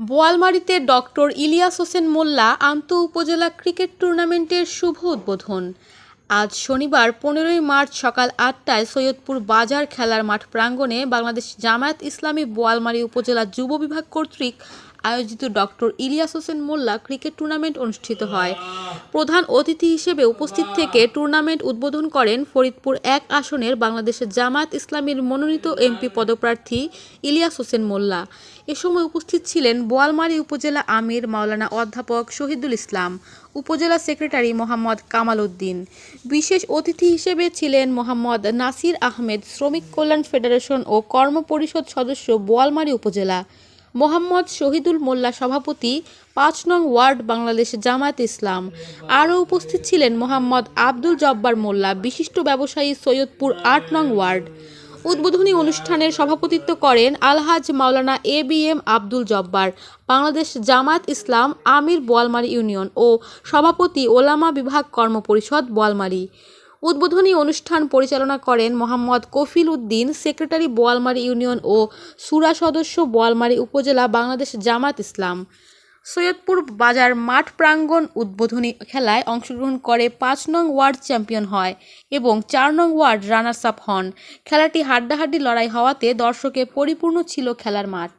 বোয়ালমারীতে doctor Ilias Hossain Molla আন্তঃ উপজেলা cricket টুর্নামেন্টের শুভ উদ্বোধন। আজ শনিবার পনেরোই মার্চ সকাল আটটায় সৈয়দপুর বাজার খেলার মাঠ প্রাঙ্গণে বাংলাদেশ জামায়াত ইসলামী বোয়ালমারী উপজেলা যুব বিভাগ কর্তৃক আয়োজিত doctor Ilias Hossain Molla cricket tournament অনুষ্ঠিত হয়। প্রধান অতিথি হিসেবে উপস্থিত থেকে টুর্নামেন্ট উদ্বোধন করেন ফরিদপুর এক আসনের বাংলাদেশের জামায়াত ইসলামীর মনোনীত এমপি পদপ্রার্থী ইলিয়াস হোসেন মোল্লা। এ সময় উপস্থিত ছিলেন বোয়ালমারী উপজেলা আমির মাওলানা অধ্যাপক শহীদুল ইসলাম, উপজেলা সেক্রেটারি মোহাম্মদ কামাল উদ্দিন। বিশেষ অতিথি হিসেবে ছিলেন মোহাম্মদ নাসির আহমেদ, শ্রমিক কল্যাণ ফেডারেশন ও কর্ম পরিষদ সদস্য বোয়ালমারী উপজেলা, মোহাম্মদ শহীদুল মোল্লা সভাপতি, পাঁচ নং ওয়ার্ড বাংলাদেশ জামায়াত ইসলাম। আরও উপস্থিত ছিলেন মোহাম্মদ আব্দুল জব্বার মোল্লা, বিশিষ্ট ব্যবসায়ী সৈয়দপুর আট নং ওয়ার্ড। উদ্বোধনী অনুষ্ঠানের সভাপতিত্ব করেন আলহাজ মাওলানা A B M Abdul Jabbar, Bangladesh Jamaat Islam, Aamir Boalmari union ও সভাপতি ওলামা বিভাগ কর্মপরিষদ বোয়ালমারী। উদ্বোধনী অনুষ্ঠান পরিচালনা করেন মোহাম্মদ কফিল উদ্দিন, সেক্রেটারি বোয়ালমারী ইউনিয়ন ও সুরা সদস্য বোয়ালমারী উপজেলা বাংলাদেশ জামাত ইসলাম। সৈয়দপুর বাজার মাঠ প্রাঙ্গণ উদ্বোধনী খেলায় অংশগ্রহণ করে পাঁচ নং ওয়ার্ড চ্যাম্পিয়ন হয় এবং চার নং ওয়ার্ড রানার্স আপ হন। খেলাটি হাড্ডাহাড্ডি লড়াই হওয়াতে দর্শকে পরিপূর্ণ ছিল খেলার মাঠ।